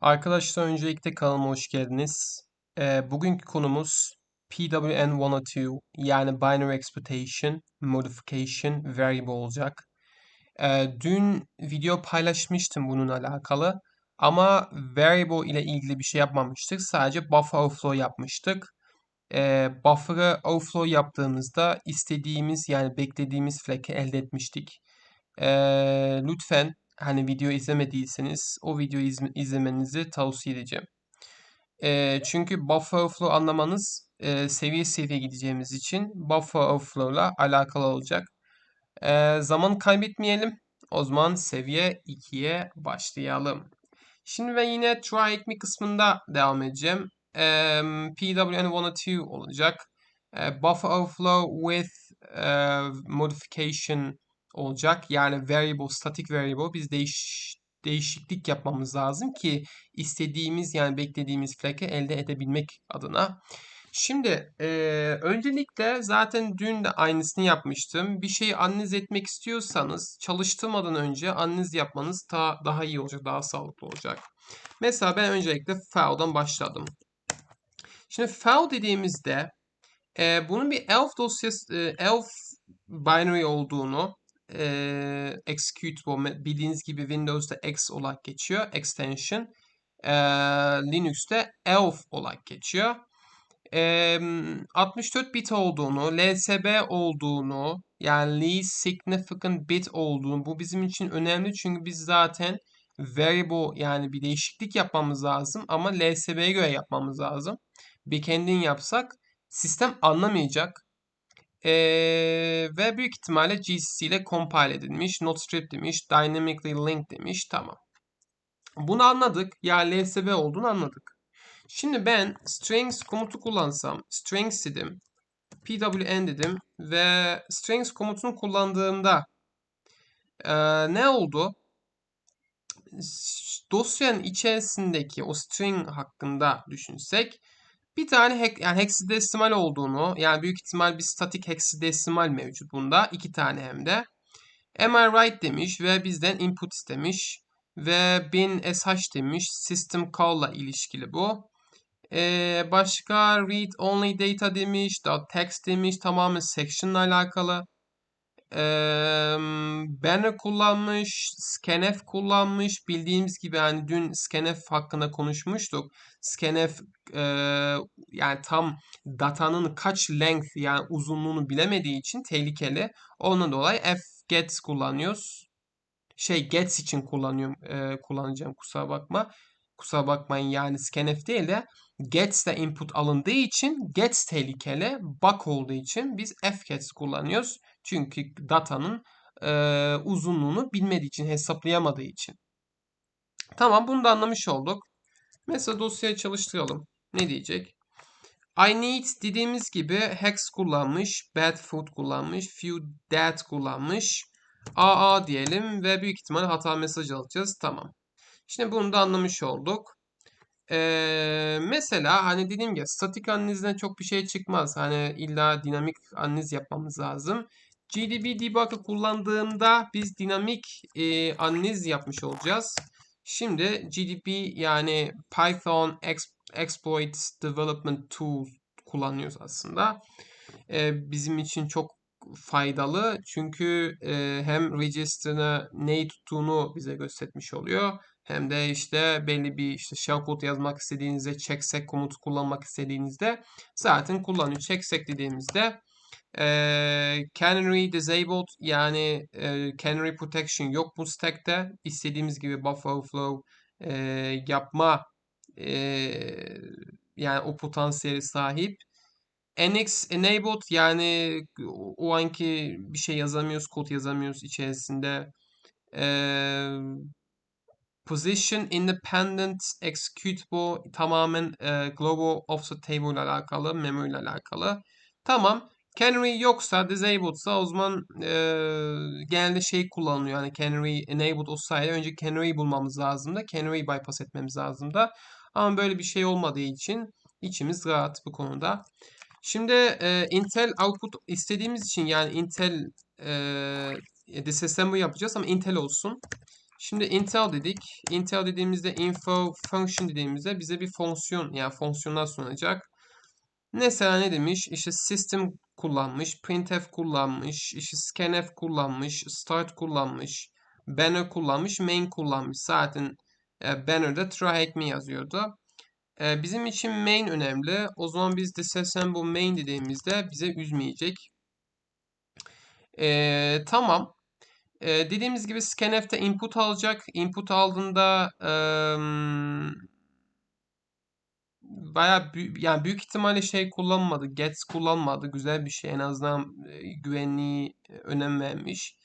Arkadaşlar öncelikle kanalıma hoş geldiniz. Ee, bugünkü konumuz PWN102 yani Binary Exploitation, Modification, Variable olacak. Ee, dün video paylaşmıştım bununla alakalı ama Variable ile ilgili bir şey yapmamıştık. Sadece Buffer Overflow yapmıştık. Ee, buffer'ı Overflow yaptığımızda istediğimiz yani beklediğimiz flag'i elde etmiştik. Ee, lütfen hani video izlemediyseniz o videoyu izme- izlemenizi tavsiye edeceğim. Ee, çünkü buffer overflow anlamanız e, seviye seviye gideceğimiz için buffer overflow ile alakalı olacak. Ee, zaman kaybetmeyelim. O zaman seviye 2'ye başlayalım. Şimdi ben yine try ekme kısmında devam edeceğim. Ee, PWN102 olacak. Ee, buffer overflow with e, modification olacak. Yani variable, static variable biz değiş, değişiklik yapmamız lazım ki istediğimiz yani beklediğimiz flag'i elde edebilmek adına. Şimdi e, öncelikle zaten dün de aynısını yapmıştım. Bir şeyi analiz etmek istiyorsanız çalıştırmadan önce analiz yapmanız daha, daha iyi olacak, daha sağlıklı olacak. Mesela ben öncelikle file'dan başladım. Şimdi file dediğimizde e, bunun bir elf dosyası, e, elf binary olduğunu e, executable bildiğiniz gibi Windows'da X olarak geçiyor. Extension. E, Linux'te elf olarak geçiyor. E, 64 bit olduğunu, LSB olduğunu, yani least significant bit olduğunu bu bizim için önemli çünkü biz zaten variable yani bir değişiklik yapmamız lazım ama LSB'ye göre yapmamız lazım. Bir kendin yapsak sistem anlamayacak. Ee, ve büyük ihtimalle GCC ile compile edilmiş. Not strip demiş. Dynamically linked demiş. Tamam. Bunu anladık. Ya LSB olduğunu anladık. Şimdi ben strings komutu kullansam. Strings dedim. pwn dedim. Ve strings komutunu kullandığımda e, ne oldu? Dosyanın içerisindeki o string hakkında düşünsek bir tane he yani hexadesimal olduğunu yani büyük ihtimal bir statik hexadesimal mevcut bunda. iki tane hem de. Am I right demiş ve bizden input istemiş. Ve bin sh demiş. System call ile ilişkili bu. Ee, başka read only data demiş. text demiş. Tamamen section ile alakalı. Ee, banner kullanmış, scanf kullanmış. Bildiğimiz gibi hani dün scanf hakkında konuşmuştuk. Scanf e, yani tam datanın kaç length yani uzunluğunu bilemediği için tehlikeli. Ondan dolayı f gets kullanıyoruz. Şey gets için kullanıyorum e, kullanacağım kusura bakma. Kusura bakmayın yani scanf değil de gets de input alındığı için gets tehlikeli. Bug olduğu için biz f gets kullanıyoruz. Çünkü datanın e, uzunluğunu bilmediği için, hesaplayamadığı için. Tamam bunu da anlamış olduk. Mesela dosyayı çalıştıralım. Ne diyecek? I need dediğimiz gibi hex kullanmış, bad food kullanmış, few that kullanmış. AA diyelim ve büyük ihtimal hata mesajı alacağız. Tamam. Şimdi bunu da anlamış olduk. Ee, mesela hani dediğim gibi statik analizden çok bir şey çıkmaz. Hani illa dinamik analiz yapmamız lazım. GDB debug'ı kullandığımda biz dinamik e, analiz yapmış olacağız. Şimdi GDB yani Python Exploit Development Tool kullanıyoruz aslında. E, bizim için çok faydalı çünkü e, hem register'ına neyi tuttuğunu bize göstermiş oluyor. Hem de işte belli bir işte shell kod yazmak istediğinizde checksec komutu kullanmak istediğinizde zaten kullanıyor. Checksec dediğimizde e, canary disabled yani e, canary protection yok bu stack'te. İstediğimiz gibi buffer overflow e, yapma e, yani o potansiyeli sahip. NX enabled yani o anki bir şey yazamıyoruz, kod yazamıyoruz içerisinde. Ee, position independent executable tamamen e, global offset table ile alakalı, memory ile alakalı. Tamam. Canary yoksa, disabled'sa o zaman e, genelde şey kullanılıyor. Yani canary enabled olsaydı önce canary bulmamız lazım da canary bypass etmemiz lazım da. Ama böyle bir şey olmadığı için içimiz rahat bu konuda. Şimdi e, Intel output istediğimiz için yani Intel e, disassembly yapacağız ama Intel olsun. Şimdi Intel dedik. Intel dediğimizde info function dediğimizde bize bir fonksiyon yani fonksiyonlar sunacak. Mesela ne demiş? İşte system kullanmış, printf kullanmış, işte scanf kullanmış, start kullanmış, banner kullanmış, main kullanmış. Zaten e, banner'da try me yazıyordu. E, bizim için main önemli. O zaman biz disassemble main dediğimizde bize üzmeyecek. E, tamam. E, dediğimiz gibi scanf'te input alacak. Input aldığında e, baya büyük, yani büyük ihtimalle şey kullanmadı. Gets kullanmadı. Güzel bir şey. En azından e, güvenliği e, önem vermiş.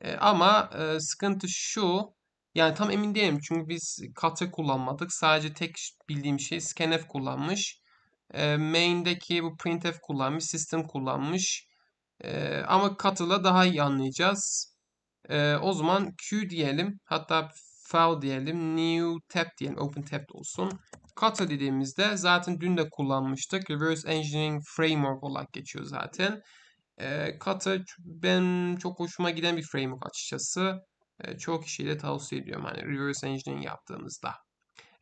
E, ama e, sıkıntı şu. Yani tam emin değilim. Çünkü biz katı kullanmadık. Sadece tek bildiğim şey scanf kullanmış. E, main'deki bu printf kullanmış. System kullanmış. E, ama katıla daha iyi anlayacağız. E, o zaman Q diyelim. Hatta file diyelim. New tab diyelim. Open tab olsun. Kata dediğimizde zaten dün de kullanmıştık. Reverse Engineering Framework olarak geçiyor zaten. E, Kata ben çok hoşuma giden bir framework açıkçası. E, çoğu kişiye de tavsiye ediyorum hani reverse engineering yaptığımızda.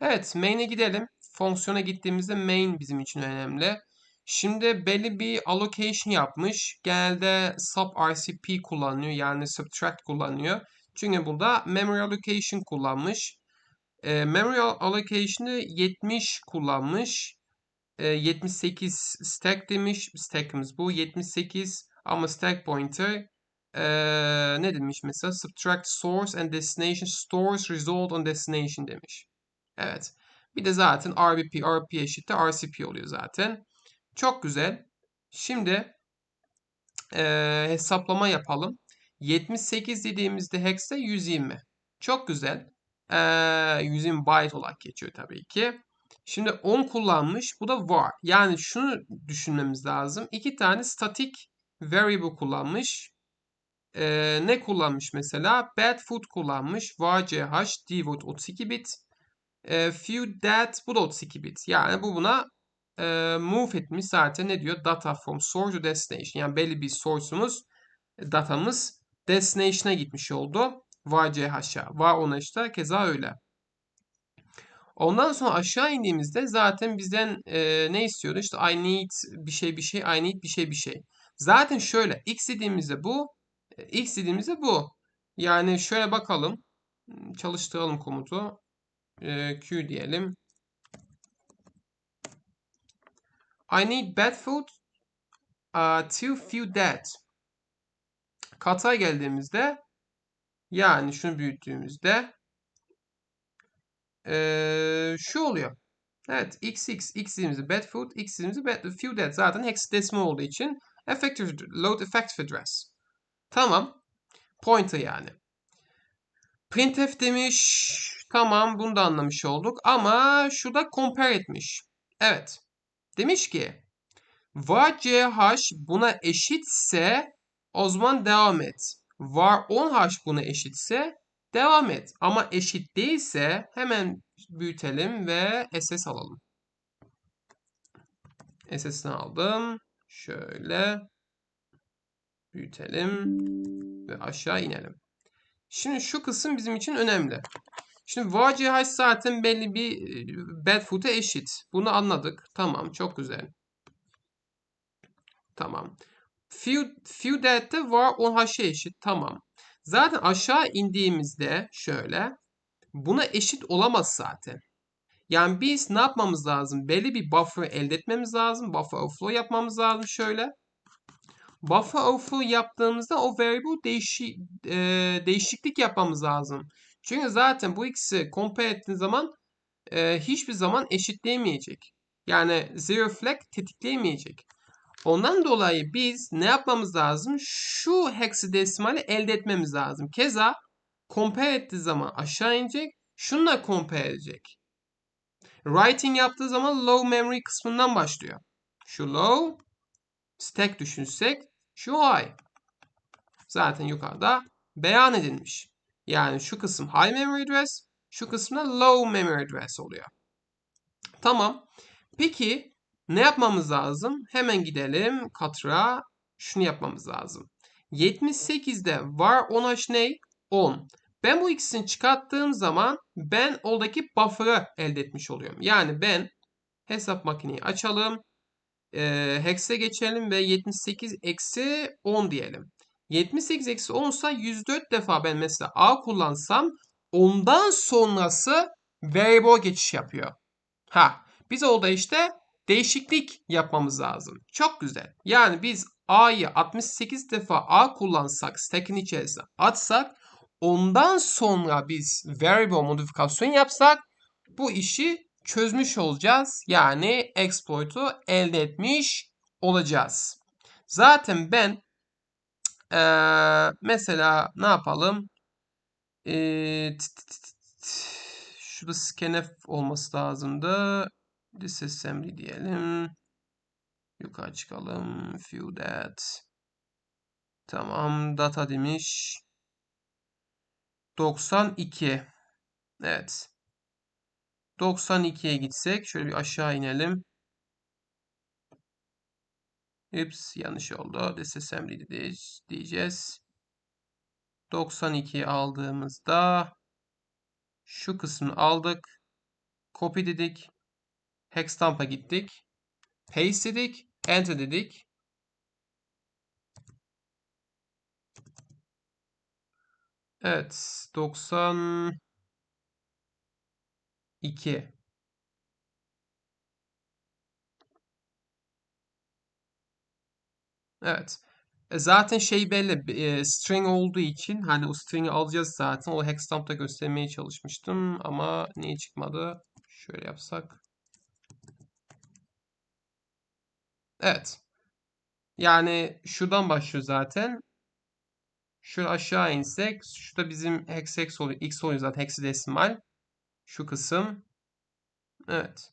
Evet main'e gidelim. Fonksiyona gittiğimizde main bizim için önemli. Şimdi belli bir allocation yapmış. Genelde sub RCP kullanıyor yani subtract kullanıyor. Çünkü burada memory allocation kullanmış. E, memory allocation'ı 70 kullanmış. E, 78 stack demiş. Stack'imiz bu. 78 ama stack pointer e, ne demiş mesela? Subtract source and destination stores result on destination demiş. Evet. Bir de zaten RBP, RP eşittir RCP oluyor zaten. Çok güzel. Şimdi e, hesaplama yapalım. 78 dediğimizde hex'te 120. Çok güzel. E, 120 byte olarak geçiyor tabii ki. Şimdi 10 kullanmış. Bu da var. Yani şunu düşünmemiz lazım. İki tane static variable kullanmış. E, ne kullanmış mesela? Bad food kullanmış. var ch dvote 32 bit. E, few that bu da 32 bit. Yani bu buna e, move etmiş zaten ne diyor? Data from source to destination. Yani belli bir source'umuz datamız destination'a gitmiş oldu. var ch'a. var ona işte keza öyle. Ondan sonra aşağı indiğimizde zaten bizden e, ne istiyordu? İşte I need bir şey bir şey, I need bir şey bir şey. Zaten şöyle x dediğimizde bu, x dediğimizde bu. Yani şöyle bakalım. Çalıştıralım komutu. E, Q diyelim. I need bad food uh, to few dead. Kata geldiğimizde yani şunu büyüttüğümüzde ee, şu oluyor. Evet x x x dediğimizde bad food x dediğimizde bad, few dead zaten hexadecimal olduğu için effective load effective address. Tamam. Pointer yani. Printf demiş. Tamam bunu da anlamış olduk. Ama şurada compare etmiş. Evet. Demiş ki var ch buna eşitse o zaman devam et. Var 10h buna eşitse devam et. Ama eşit değilse hemen büyütelim ve SS alalım. SS'ini aldım. Şöyle büyütelim ve aşağı inelim. Şimdi şu kısım bizim için önemli. Şimdi ch zaten belli bir e, bad foot'a eşit. Bunu anladık. Tamam çok güzel. Tamam. Few, few that'te var 10h'e eşit. Tamam. Zaten aşağı indiğimizde şöyle buna eşit olamaz zaten. Yani biz ne yapmamız lazım? Belli bir buffer elde etmemiz lazım. Buffer overflow yapmamız lazım şöyle. Buffer overflow yaptığımızda o variable değişi, e, değişiklik yapmamız lazım. Çünkü zaten bu ikisi compare ettiğin zaman e, hiçbir zaman eşitleyemeyecek. Yani zero flag tetikleyemeyecek. Ondan dolayı biz ne yapmamız lazım? Şu hexadesimali elde etmemiz lazım. Keza compare ettiği zaman aşağı inecek. Şununla compare edecek. Writing yaptığı zaman low memory kısmından başlıyor. Şu low stack düşünsek şu high. Zaten yukarıda beyan edilmiş. Yani şu kısım high memory address, şu kısımda low memory address oluyor. Tamam. Peki ne yapmamız lazım? Hemen gidelim Katra. Şunu yapmamız lazım. 78'de var 10h ne? 10. Ben bu ikisini çıkarttığım zaman ben oradaki buffer'ı elde etmiş oluyorum. Yani ben hesap makineyi açalım. E, hex'e geçelim ve 78 eksi 10 diyelim. 78 eksi 10 ise 104 defa ben mesela A kullansam ondan sonrası variable geçiş yapıyor. Ha biz orada işte değişiklik yapmamız lazım. Çok güzel. Yani biz A'yı 68 defa A kullansak, stack'in içerisine atsak, ondan sonra biz variable modifikasyon yapsak bu işi çözmüş olacağız. Yani exploit'u elde etmiş olacağız. Zaten ben ee, mesela ne yapalım? Ee, şurada scanf olması lazımdı. Disassembly diyelim. Yukarı çıkalım. View that. Tamam. Data demiş. 92. Evet. 92'ye gitsek. Şöyle bir aşağı inelim. Ups yanlış oldu. Disassembly diyeceğiz. 92'yi aldığımızda şu kısmını aldık. Copy dedik. Hexstamp'a gittik. Paste dedik. Enter dedik. Evet. 92. Evet. E, zaten şey belli. E, string olduğu için hani o string'i alacağız zaten. O hexstamp'ta göstermeye çalışmıştım ama niye çıkmadı? Şöyle yapsak. Evet. Yani şuradan başlıyor zaten. Şöyle aşağı insek. Şurada bizim hex hex oluyor. X oluyor zaten hexadesimal. Şu kısım. Evet.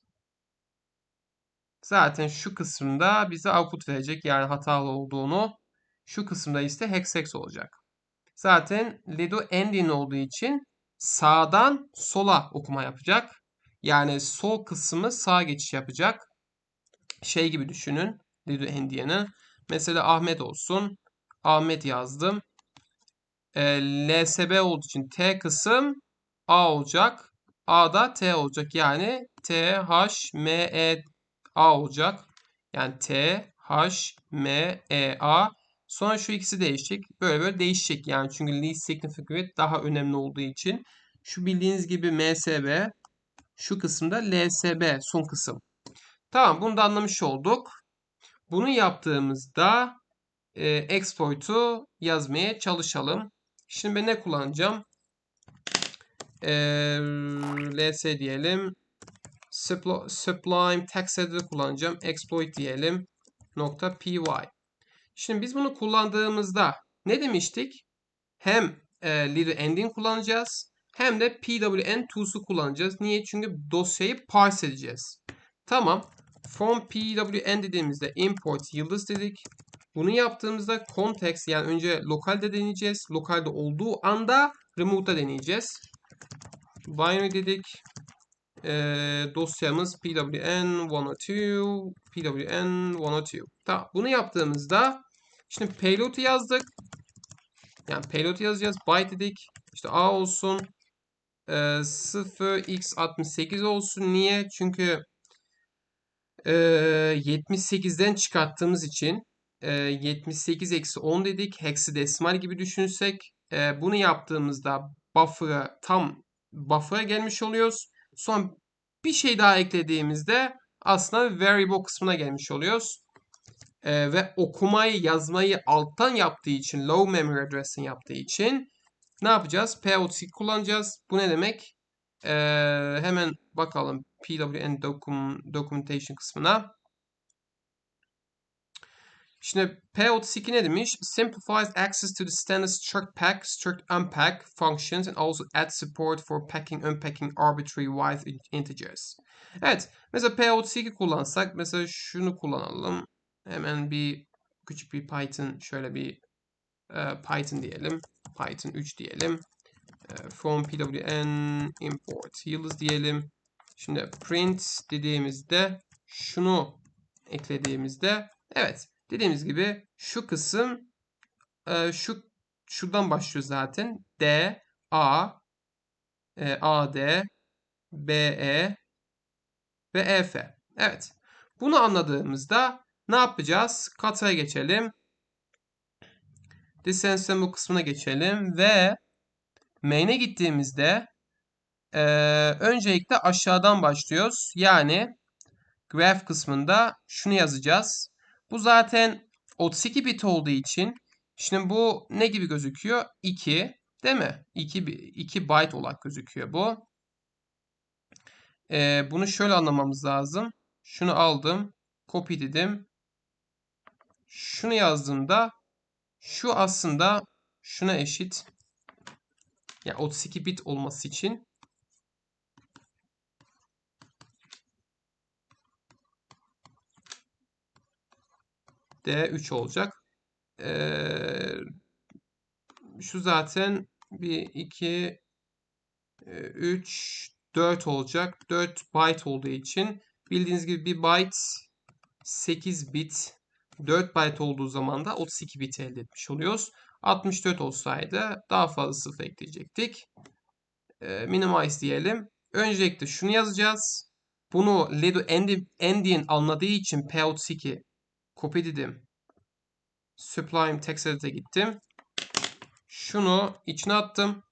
Zaten şu kısımda bize output verecek. Yani hatalı olduğunu. Şu kısımda ise hex hex olacak. Zaten Lido ending olduğu için sağdan sola okuma yapacak. Yani sol kısmı sağa geçiş yapacak şey gibi düşünün. Lido Endia'nı. Mesela Ahmet olsun. Ahmet yazdım. E, LSB olduğu için T kısım A olacak. A da T olacak. Yani T, H, M, E, A olacak. Yani T, H, M, E, A. Sonra şu ikisi değişecek. Böyle böyle değişecek. Yani çünkü least significant daha önemli olduğu için. Şu bildiğiniz gibi MSB. Şu kısımda LSB son kısım. Tamam bunu da anlamış olduk. Bunu yaptığımızda e, exploit'u yazmaya çalışalım. Şimdi ben ne kullanacağım? E, ls diyelim. Sublime text editor kullanacağım. Exploit diyelim. Nokta py. Şimdi biz bunu kullandığımızda ne demiştik? Hem e, little ending kullanacağız. Hem de pwn tools'u kullanacağız. Niye? Çünkü dosyayı parse edeceğiz. Tamam. From pwn dediğimizde import yıldız dedik. Bunu yaptığımızda context yani önce lokalde deneyeceğiz. Lokalde olduğu anda remote'da deneyeceğiz. Binary dedik. E, dosyamız pwn 102 pwn 102. Tamam. Bunu yaptığımızda şimdi payload'u yazdık. Yani payload yazacağız. Byte dedik. İşte A olsun. E, 0x68 olsun. Niye? Çünkü 78'den çıkarttığımız için 78 eksi 10 dedik. Hexadesimal gibi düşünsek bunu yaptığımızda buffer'a tam buffer'a gelmiş oluyoruz. Son bir şey daha eklediğimizde aslında variable kısmına gelmiş oluyoruz. Ee, ve okumayı yazmayı alttan yaptığı için low memory addressing yaptığı için ne yapacağız? POC kullanacağız. Bu ne demek? Ee, hemen bakalım PWN dokum, documentation kısmına. Şimdi P32 ne demiş? Simplifies access to the standard struct pack, struct unpack functions and also adds support for packing, unpacking arbitrary wide integers. Evet. Mesela P32 kullansak mesela şunu kullanalım. Hemen bir küçük bir Python şöyle bir e, Python diyelim. Python 3 diyelim. E, from pwn import yıldız diyelim. Şimdi print dediğimizde şunu eklediğimizde evet dediğimiz gibi şu kısım e, şu şuradan başlıyor zaten. D A, e, AD, BE ve EF. Evet. Bunu anladığımızda ne yapacağız? Kata'ya geçelim. Disensem bu kısmına geçelim ve main'e gittiğimizde e, öncelikle aşağıdan başlıyoruz. Yani graph kısmında şunu yazacağız. Bu zaten 32 bit olduğu için şimdi bu ne gibi gözüküyor? 2 değil mi? 2, 2 byte olarak gözüküyor bu. Ee, bunu şöyle anlamamız lazım. Şunu aldım. Copy dedim. Şunu yazdığımda şu aslında şuna eşit. Yani 32 bit olması için D3 olacak. Ee, şu zaten 1, 2, 3, 4 olacak. 4 byte olduğu için bildiğiniz gibi bir byte 8 bit 4 byte olduğu zaman da 32 bit elde etmiş oluyoruz. 64 olsaydı daha fazla sıfır ekleyecektik. E, minimize diyelim. Öncelikle şunu yazacağız. Bunu Ledo Endian anladığı için P32 kopyaladım. Sublime text gittim. Şunu içine attım.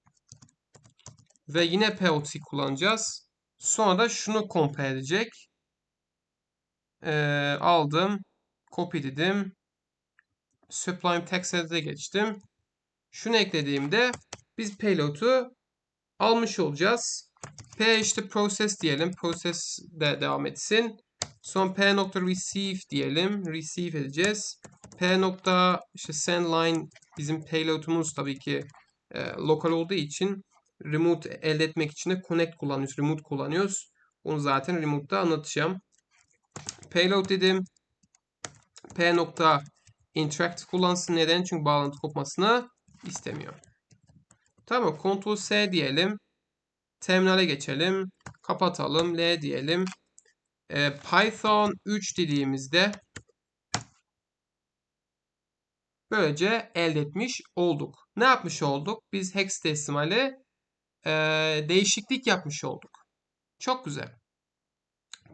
Ve yine P32 kullanacağız. Sonra da şunu compare edecek. Ee, aldım. Copy dedim. Sublime text geçtim. Şunu eklediğimde biz payload'u almış olacağız. P işte process diyelim. Process de devam etsin. Son p nokta receive diyelim. Receive edeceğiz. p nokta işte send line bizim payload'umuz tabii ki e, lokal olduğu için remote elde etmek için de connect kullanıyoruz. Remote kullanıyoruz. Onu zaten remote'da anlatacağım. Payload dedim. p nokta interact kullansın. Neden? Çünkü bağlantı kopmasını istemiyor. Tamam. Ctrl S diyelim. Terminale geçelim. Kapatalım. L diyelim e, Python 3 dediğimizde böylece elde etmiş olduk. Ne yapmış olduk? Biz hexadecimal'e e, değişiklik yapmış olduk. Çok güzel.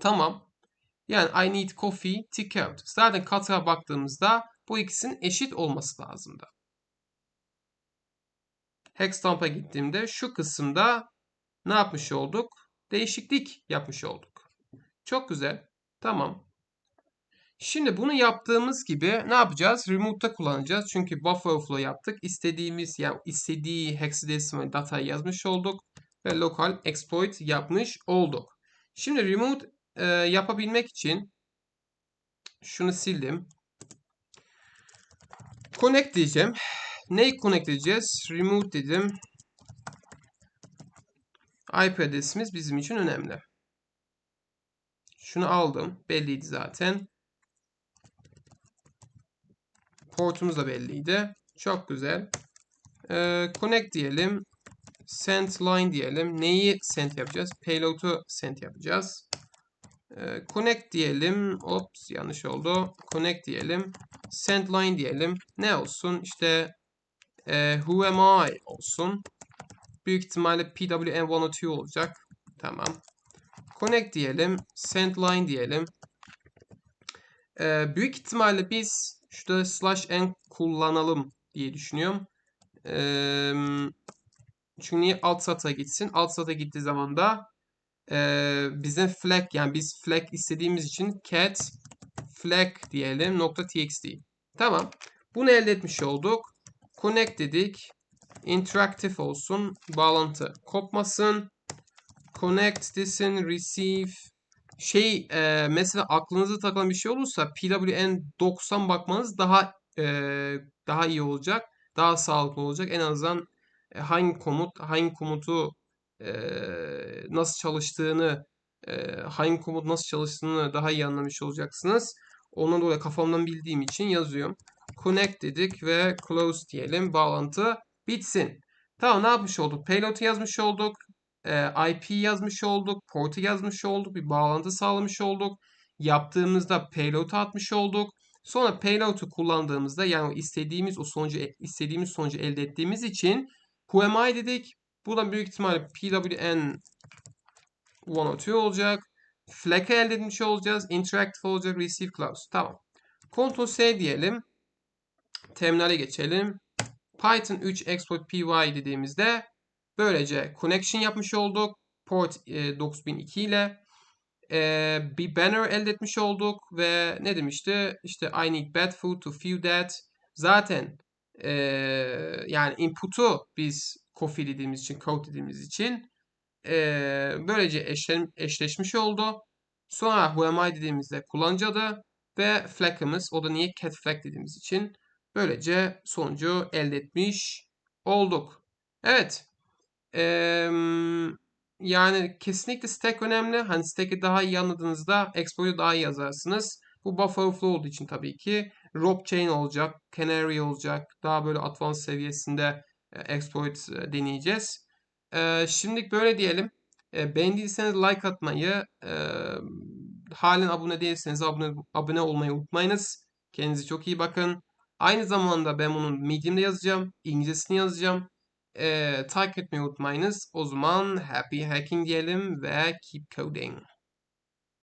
Tamam. Yani I need coffee, tick out. Zaten katığa baktığımızda bu ikisinin eşit olması lazımdı. Hexdump'a gittiğimde şu kısımda ne yapmış olduk? Değişiklik yapmış olduk. Çok güzel. Tamam. Şimdi bunu yaptığımız gibi ne yapacağız? Remote'da kullanacağız. Çünkü buffer overflow yaptık. İstediğimiz yani istediği hexadecimal datayı yazmış olduk. Ve local exploit yapmış olduk. Şimdi remote e, yapabilmek için şunu sildim. Connect diyeceğim. Neyi connect edeceğiz? Remote dedim. IP adresimiz bizim için önemli. Şunu aldım. Belliydi zaten. Portumuz da belliydi. Çok güzel. Ee, connect diyelim. Send line diyelim. Neyi send yapacağız? Payload'u send yapacağız. Ee, connect diyelim. Ops yanlış oldu. Connect diyelim. Send line diyelim. Ne olsun? İşte e, who am I olsun. Büyük ihtimalle PWM102 olacak. Tamam. Connect diyelim. Send line diyelim. Ee, büyük ihtimalle biz şurada slash n kullanalım diye düşünüyorum. Ee, çünkü niye alt sata gitsin? Alt sata gittiği zaman da e, bize flag yani biz flag istediğimiz için cat flag diyelim nokta txt. Tamam. Bunu elde etmiş olduk. Connect dedik. Interactive olsun. Bağlantı kopmasın connect desin, receive. Şey e, mesela aklınıza takılan bir şey olursa PWN 90 bakmanız daha e, daha iyi olacak. Daha sağlıklı olacak. En azından e, hangi komut, hangi komutu e, nasıl çalıştığını, e, hangi komut nasıl çalıştığını daha iyi anlamış olacaksınız. Ondan dolayı kafamdan bildiğim için yazıyorum. Connect dedik ve close diyelim. Bağlantı bitsin. Tamam ne yapmış olduk? Payload'u yazmış olduk IP yazmış olduk, portu yazmış olduk, bir bağlantı sağlamış olduk. Yaptığımızda payload'u atmış olduk. Sonra payload'u kullandığımızda yani istediğimiz o sonucu istediğimiz sonucu elde ettiğimiz için who am I dedik. Bu da büyük ihtimalle PWN 102 olacak. Flag'ı elde etmiş olacağız. Interactive olacak. Receive clause. Tamam. Ctrl S diyelim. Terminale geçelim. Python 3 exploit py dediğimizde böylece connection yapmış olduk. Port e, 9002 ile e, bir banner elde etmiş olduk ve ne demişti? İşte I need bad food to feed that. Zaten e, yani input'u biz coffee dediğimiz için, code dediğimiz için e, böylece eşlen, eşleşmiş oldu. Sonra who am I dediğimizde kullanıcı adı ve flag'ımız o da niye cat flag dediğimiz için böylece sonucu elde etmiş olduk. Evet. Eee yani kesinlikle stack önemli. Hani stack'i daha iyi anladığınızda exploit'u daha iyi yazarsınız. Bu buffer flow olduğu için tabii ki rope chain olacak, canary olacak. Daha böyle advanced seviyesinde e, exploit e, deneyeceğiz. Ee, şimdilik böyle diyelim. Ee, beğendiyseniz like atmayı, e, halen abone değilseniz abone, abone olmayı unutmayınız. Kendinize çok iyi bakın. Aynı zamanda ben bunun Medium'da yazacağım. İngilizcesini yazacağım. Ee, takip etmeyi unutmayınız. O zaman happy hacking diyelim ve keep coding.